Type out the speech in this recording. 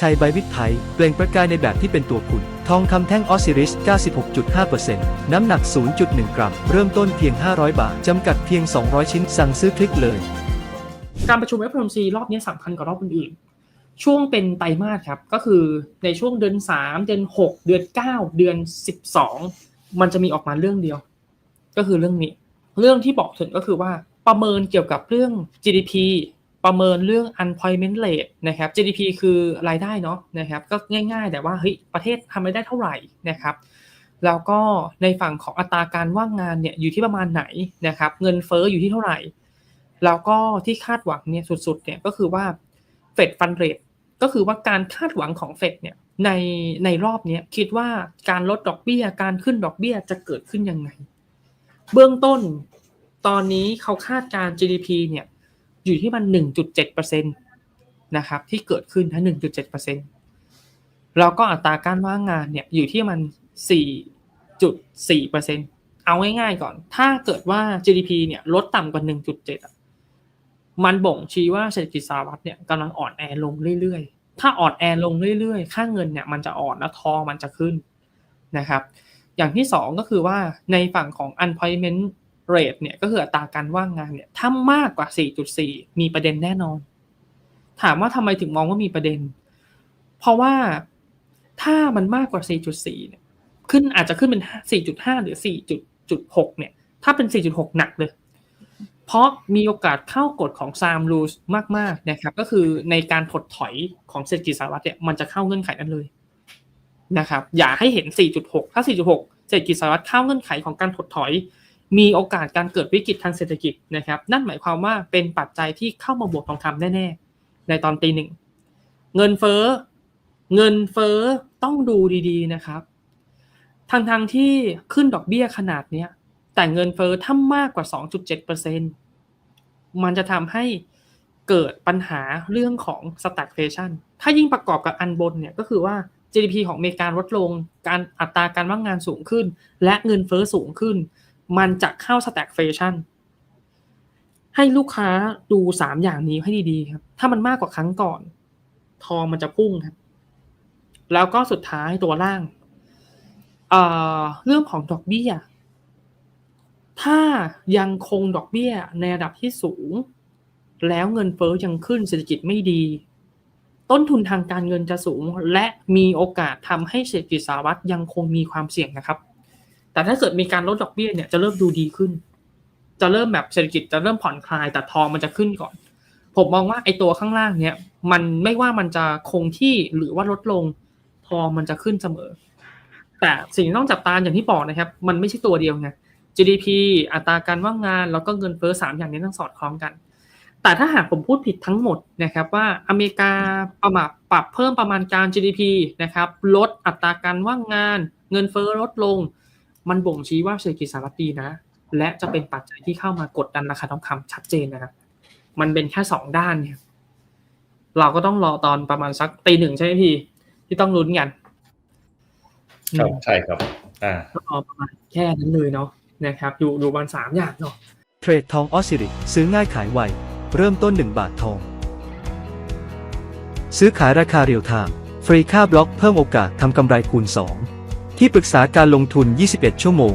ชัยไบวิทไทย เปล่งประกายในแบบที่เป็นตัวคุณ ทองคำแท่งออสซิริส 96.5%น้ำหนัก 0.1 กรัม เริ่มต้นเพียง 500 บาท จำกัดเพียง 200 ชิ้น สั่งซื้อคลิกเลย การประชุม FOMC รอบนี้สำคัญกว่ารอบอื่นๆ ช่วงเป็นไตรมาสครับ ก็คือในช่วงเดือน 3 เดือน 6 เดือน 9 เดือน 12 มันจะมีออกมาเรื่องเดียว ก็คือเรื่องนี้ เรื่องที่บอกถึงก็คือว่าประเมินเกี่ยวกับเรื่อง GDP ประเมินเรื่อง unemployment rate นะครับ GDP คือรายได้เนาะนะครับ ก็ง่ายๆ แต่ว่าเฮ้ยประเทศทำรายได้เท่าไหร่นะครับ แล้วก็ในฝั่งของอัตราการว่างงานเนี่ยอยู่ที่ประมาณไหนนะครับ เงินเฟ้ออยู่ที่เท่าไหร่ แล้วก็ที่คาดหวังเนี่ยสุดๆเนี่ยก็คือว่าเฟดฟันเรทก็คือว่าการคาดหวังของเฟดเนี่ยในในรอบนี้คิดว่าการลดดอกเบี้ยการขึ้นดอกเบี้ยจะเกิดขึ้นยังไง เบื้องต้นตอนนี้เขาคาดการ GDP เนี่ย อยู่ที่มัน 1.7%นะครับที่เกิดขึ้นนะ1.7%แล้วก็อัตราการว่างงานเนี่ยอยู่ที่มัน 4.4%เอาง่ายๆก่อน ถ้าเกิดว่า GDP เนี่ยลดต่ำกว่า 1.7 มันบ่งชี้ว่าเศรษฐกิจสหรัฐเนี่ยกำลังอ่อนแอลงเรื่อยๆ ถ้าอ่อนแอลงเรื่อยๆ ค่าเงินเนี่ยมันจะอ่อนแล้วทองมันจะขึ้นนะครับ อย่างที่สองก็คือว่าในฝั่งของ unemployment rate เนี่ยก็คืออัตราการว่างงานเนี่ยถ้ามากกว่า 4.4 มีประเด็นแน่นอน ถามว่าทำไมถึงมองว่ามีประเด็น เพราะว่าถ้ามันมากกว่า 4.4 เนี่ยขึ้นอาจจะขึ้นเป็น 4.5 หรือ 4.6 เนี่ย ถ้าเป็น 4.6 หนักเลย เพราะมีโอกาสเข้ากฎของซามรูสมาก ๆ นะครับ ก็คือในการถดถอยของเศรษฐกิจสหรัฐเนี่ย มันจะเข้าเงื่อนไขนั้นเลยนะครับ อย่าให้เห็น 4.6 ถ้า 4.6 เศรษฐกิจสหรัฐเข้าเงื่อนไขของการถดถอย มีโอกาสการเกิดวิกฤตทางเศรษฐกิจนะครับ นั่นหมายความว่าเป็นปัจจัยที่เข้ามาบวกทองคำแน่ ๆ ในตอนตีหนึ่งเงินเฟ้อเงินเฟ้อต้องดูดีๆนะครับทางทางๆที่ขึ้นดอกเบี้ยขนาดเนี้ยแต่เงินเฟ้อถ้ามากกว่า 2.7%มันจะทำให้เกิดปัญหาเรื่องของ stagflation ถ้ายิ่งประกอบกับอันบนเนี่ยก็คือว่า GDP ของอเมริกาลดลง การอัตราการว่างงานสูงขึ้น และเงินเฟ้อสูงขึ้น มันจะเข้า stagflation ให้ลูกค้าดู3อย่างนี้ให้ดีๆครับ ถ้ามันมากกว่าครั้งก่อน ทองมันจะพุ่งครับ แล้วก็สุดท้ายตัวล่างเเรื่องของดอกเบี้ย ถ้ายังคงดอกเบี้ยในระดับที่สูง แล้วเงินเฟ้อยังขึ้นเศรษฐกิจไม่ดี ต้นทุนทางการเงินจะสูง และมีโอกาสทำให้เศรษฐกิจสหรัฐยังคงมีความเสี่ยงนะครับ แต่ถ้าเกิดมีการลดดอกเบี้ยเนี่ยจะเริ่มดูดีขึ้น จะเริ่มแบบเศรษฐกิจจะเริ่มผ่อนคลาย แต่ทองมันจะขึ้นก่อน ผมมองว่าไอ้ตัวข้างล่างเนี่ย มันไม่ว่ามันจะคงที่หรือว่าลดลงทองมันจะขึ้นเสมอ แต่สิ่งที่ต้องจับตาอย่างที่บอกนะครับ มันไม่ใช่ตัวเดียวไง GDP อัตราการว่างงานแล้วก็เงินเฟ้อสามอย่างนี้ต้องสอดคล้องกัน แต่ถ้าหากผมพูดผิดทั้งหมดนะครับว่าอเมริกาประมาปรับเพิ่มประมาณการ GDP นะครับลดอัตราการว่างงาน เงินเฟ้อลดลง มันบ่งชี้ว่าเศรษฐกิจสหรัฐดีนะ และจะเป็นปัจจัยที่เข้ามากดดันราคาทองคำชัดเจนนะครับมันเป็นแค่สองด้านเนี่ย เราก็ต้องรอตอนประมาณสักตีหนึ่งใช่ไหมพี่ ที่ต้องลุ้นกันครับอืมใช่ครับ อ่าก็รอประมาณแค่นั้นเลยเนาะนะครับดูดูบันสามอย่างเนาะเทรดทองออสซิริซื้อง่ายขายไว เริ่มต้น 1 บาททอง ซื้อขายราคาเรียลไทม์ฟรีค่าบล็อกเพิ่มโอกาสทำกำไรคูณ 2 ที่ปรึกษาการลงทุน 21 ชั่วโมง